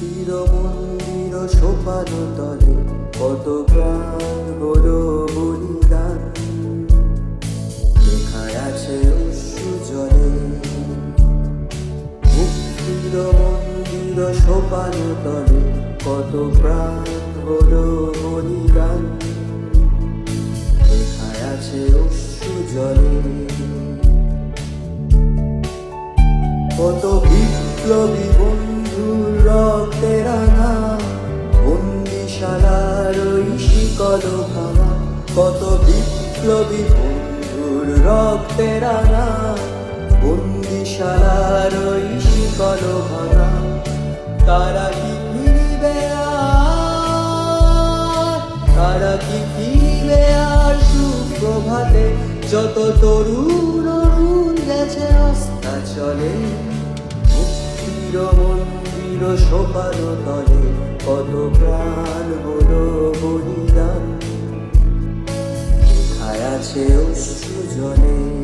মুক্তির মন্দির সোপান তলে, কত প্রাণ হলো বলিদান। লেখায় আছে অশ্রু জলে। মুক্তির মন্দির সোপান তলে, কত প্রাণ হলো বলিদান। লেখায় আছে অশ্রু জলে। কত বিপ্লবী বন্ধুর শিকল ভাঙা কত বিপ্লবী বন্ধুর রক্তে রাঙা, বন্দিশালার ওই শিকল ভাঙা, তারা কি ফিরবে তারা কি ফিরবে আর সুপ্রভাতে? যত তরুণ অরুণ গেছে আস্থা চলে। মুক্তির মন্দির সোপান তলে, কত প্রাণ কাছেও সুজনে